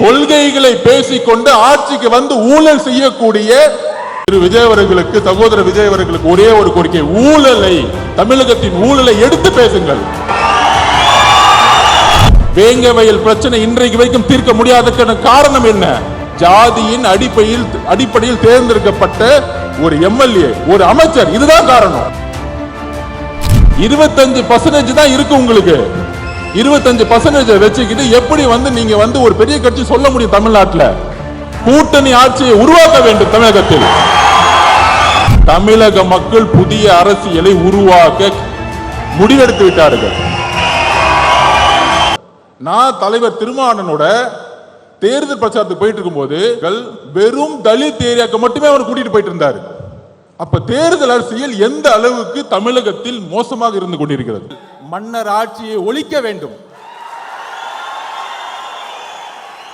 கொள்கைகளை பேசிக்கொண்டு ஆட்சிக்கு வந்து ஊழல் செய்யக்கூடிய திரு விஜய் அவர்களுக்கு சகோதரர் விஜய் அவர்களுக்கு ஒரே ஒரு கோரிக்கை ஊழலை தமிழகத்தின் ஊழலை எடுத்து பேசுங்கள். வேங்க வயல் பிரச்சனை இன்றைக்கு வரைக்கும் தீர்க்க முடியாததுக்கான காரணம் என்ன? ஜாதியின் அடிப்படையில் அடிப்படையில் தேர்ந்தெடுக்கப்பட்ட ஒரு எம்எல்ஏ ஒரு அமைச்சர் இதுதான் காரணம். இருபத்தஞ்சு பர்சன்டேஜ் தான் இருக்கு உங்களுக்கு. இருபத்தஞ்சு பர்சன்டேஜ் வச்சுக்கிட்டு எப்படி வந்து நீங்க வந்து ஒரு பெரிய கட்சி சொல்ல முடியும் தமிழ்நாட்டில்? கூட்டணி ஆட்சியை உருவாக்க வேண்டும் தமிழகத்தில். தமிழக மக்கள் புதிய அரசியலை உருவாக்க முடிவெடுத்து விட்டார்கள். நான் தலைவர் திருமாவளவனோட தேர்தல் பிரச்சாரத்துக்கு போயிட்டு இருக்கும்போது வெறும் தலித் ஏரியாக்கு மட்டுமே அவர் கூட்டிட்டு போயிட்டு இருந்தாரு. அப்ப தேர்தல் அரசியல் எந்த அளவுக்கு தமிழகத்தில் மோசமாக இருந்து கொண்டிருக்கிறது? மன்னர் ஆட்சியை ஒழிக்க வேண்டும்.